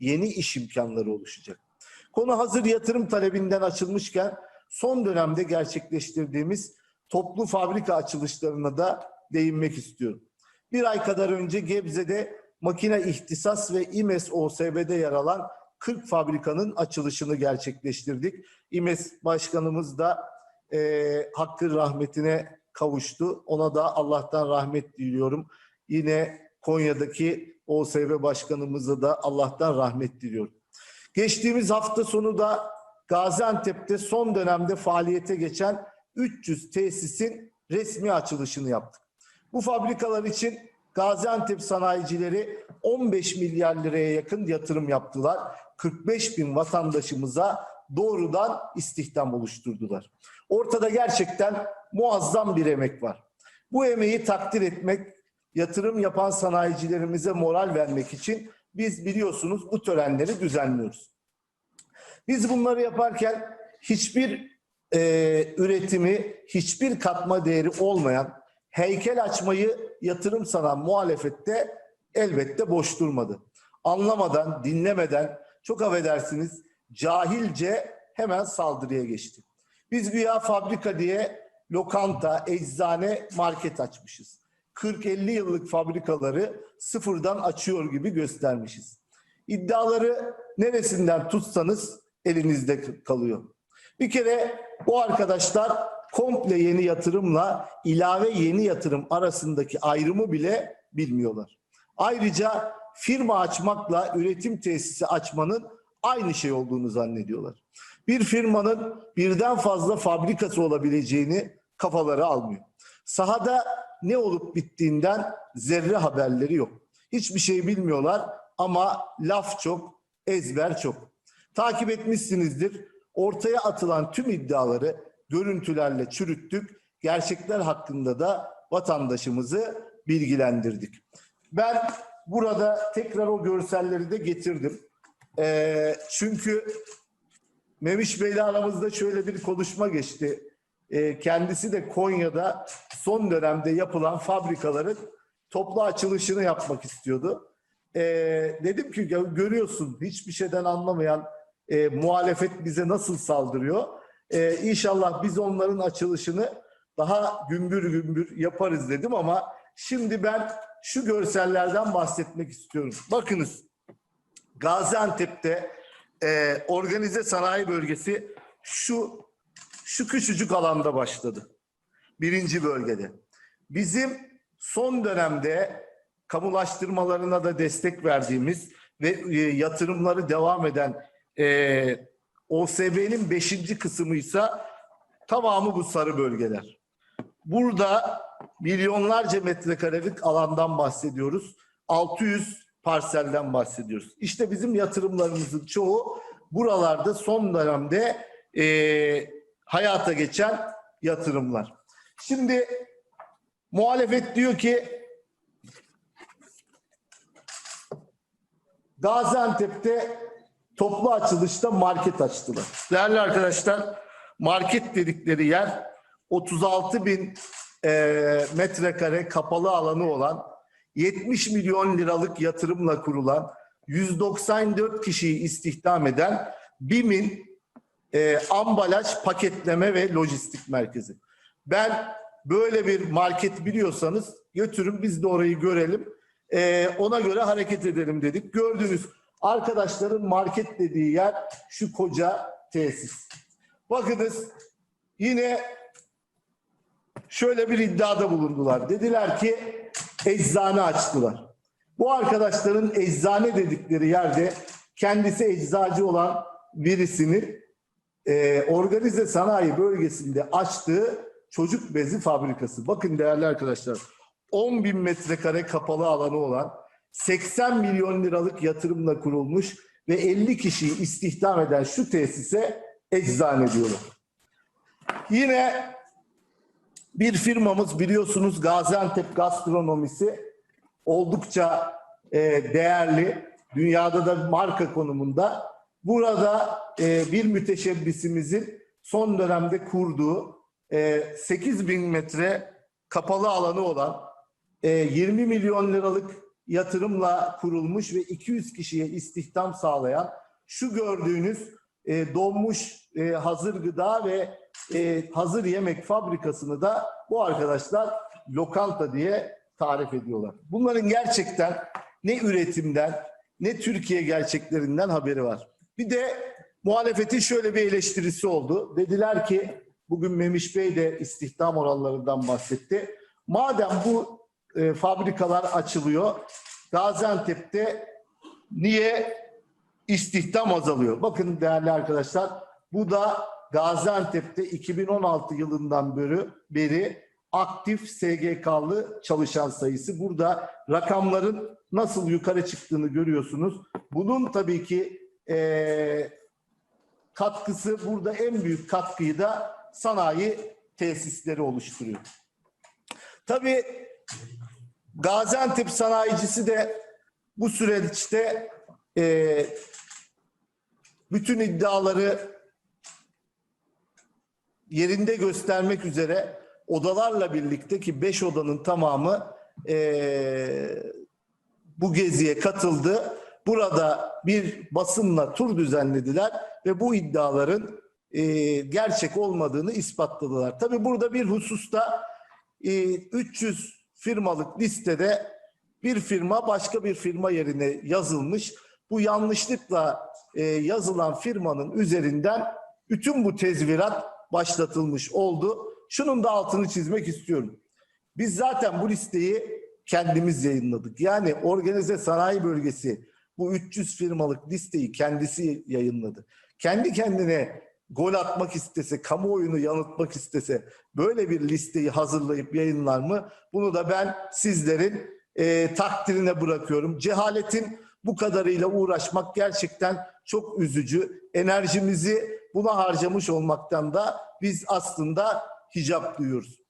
yeni iş imkanları oluşacak. Konu hazır yatırım talebinden açılmışken son dönemde gerçekleştirdiğimiz toplu fabrika açılışlarına da değinmek istiyorum. Bir ay kadar önce Gebze'de makine ihtisas ve İMES OSB'de yer alan 40 fabrikanın açılışını gerçekleştirdik. İMES Başkanımız da e, hakkın rahmetine kavuştu. Ona da Allah'tan rahmet diliyorum. Yine Konya'daki OSB Başkanımıza da Allah'tan rahmet diliyorum. Geçtiğimiz hafta sonu da Gaziantep'te son dönemde faaliyete geçen 300 tesisin resmi açılışını yaptık. Bu fabrikalar için Gaziantep sanayicileri 15 milyar liraya yakın yatırım yaptılar. 45 bin vatandaşımıza doğrudan istihdam oluşturdular. Ortada gerçekten muazzam bir emek var. Bu emeği takdir etmek, yatırım yapan sanayicilerimize moral vermek için biz biliyorsunuz bu törenleri düzenliyoruz. Biz bunları yaparken hiçbir e, üretimi, hiçbir katma değeri olmayan heykel açmayı yatırım sanan muhalefette elbette boş durmadı. Anlamadan, dinlemeden, çok affedersiniz cahilce hemen saldırıya geçti. Biz güya fabrika diye lokanta, eczane, market açmışız. 40-50 yıllık fabrikaları sıfırdan açıyor gibi göstermişiz. İddiaları neresinden tutsanız elinizde kalıyor. Bir kere bu arkadaşlar komple yeni yatırımla ilave yeni yatırım arasındaki ayrımı bile bilmiyorlar. Ayrıca firma açmakla üretim tesisi açmanın aynı şey olduğunu zannediyorlar. Bir firmanın birden fazla fabrikası olabileceğini kafaları almıyor. Sahada ne olup bittiğinden zerre haberleri yok. Hiçbir şey bilmiyorlar ama laf çok, ezber çok. Takip etmişsinizdir. Ortaya atılan tüm iddiaları görüntülerle çürüttük. Gerçekler hakkında da vatandaşımızı bilgilendirdik. Ben burada tekrar o görselleri de getirdim. Ee, çünkü Memiş Bey'le aramızda şöyle bir konuşma geçti. Ee, kendisi de Konya'da son dönemde yapılan fabrikaların toplu açılışını yapmak istiyordu. Ee, dedim ki "Ya görüyorsun hiçbir şeyden anlamayan e, muhalefet bize nasıl saldırıyor. Ee, inşallah biz onların açılışını daha gümbür gümbür yaparız dedim ama şimdi ben şu görsellerden bahsetmek istiyorum. Bakınız Gaziantep'te e, organize sanayi bölgesi şu şu küçücük alanda başladı. Birinci bölgede. Bizim son dönemde kamulaştırmalarına da destek verdiğimiz ve e, yatırımları devam eden e, OSB'nin beşinci kısmıysa tamamı bu sarı bölgeler. Burada milyonlarca metrekarelik alandan bahsediyoruz. 600 parselden bahsediyoruz. İşte bizim yatırımlarımızın çoğu buralarda son dönemde e, hayata geçen yatırımlar. Şimdi muhalefet diyor ki Gaziantep'te toplu açılışta market açtılar. Değerli arkadaşlar market dedikleri yer 36 bin e, metrekare kapalı alanı olan 70 milyon liralık yatırımla kurulan 194 kişiyi istihdam eden BİM'in e, ambalaj, paketleme ve lojistik merkezi. Ben böyle bir market biliyorsanız götürün biz de orayı görelim. E, ona göre hareket edelim dedik. Gördünüz arkadaşların market dediği yer şu koca tesis. Bakınız yine şöyle bir iddiada bulundular. Dediler ki eczane açtılar. Bu arkadaşların eczane dedikleri yerde kendisi eczacı olan birisinin e, organize sanayi bölgesinde açtığı çocuk bezi fabrikası. Bakın değerli arkadaşlar 10 bin metrekare kapalı alanı olan 80 milyon liralık yatırımla kurulmuş ve 50 kişiyi istihdam eden şu tesise eczane diyorlar. Yine bir firmamız biliyorsunuz Gaziantep gastronomisi oldukça e, değerli. Dünyada da marka konumunda. Burada e, bir müteşebbisimizin son dönemde kurduğu e, 8 bin metre kapalı alanı olan e, 20 milyon liralık yatırımla kurulmuş ve 200 kişiye istihdam sağlayan şu gördüğünüz e, donmuş e, hazır gıda ve e, hazır yemek fabrikasını da bu arkadaşlar lokanta diye tarif ediyorlar. Bunların gerçekten ne üretimden ne Türkiye gerçeklerinden haberi var. Bir de muhalefetin şöyle bir eleştirisi oldu. Dediler ki bugün Memiş Bey de istihdam oranlarından bahsetti. Madem bu e, fabrikalar açılıyor Gaziantep'te niye istihdam azalıyor? Bakın değerli arkadaşlar bu da Gaziantep'te 2016 yılından beri, beri aktif SGK'lı çalışan sayısı. Burada rakamların nasıl yukarı çıktığını görüyorsunuz. Bunun tabii ki eee, katkısı burada en büyük katkıyı da sanayi tesisleri oluşturuyor. Tabii Gaziantep sanayicisi de bu süreçte eee, bütün iddiaları yerinde göstermek üzere odalarla birlikte ki beş odanın tamamı eee, bu geziye katıldı. Burada bir basınla tur düzenlediler ve bu iddiaların eee, gerçek olmadığını ispatladılar. Tabii burada bir hususta eee, 300 firmalık listede bir firma başka bir firma yerine yazılmış. Bu yanlışlıkla eee, yazılan firmanın üzerinden bütün bu tezvirat başlatılmış oldu. Şunun da altını çizmek istiyorum. Biz zaten bu listeyi kendimiz yayınladık. Yani organize sanayi bölgesi bu 300 firmalık listeyi kendisi yayınladı. Kendi kendine gol atmak istese, kamuoyunu yanıltmak istese böyle bir listeyi hazırlayıp yayınlar mı? Bunu da ben sizlerin e, takdirine bırakıyorum. Cehaletin bu kadarıyla uğraşmak gerçekten çok üzücü. Enerjimizi buna harcamış olmaktan da biz aslında hicap duyuyoruz.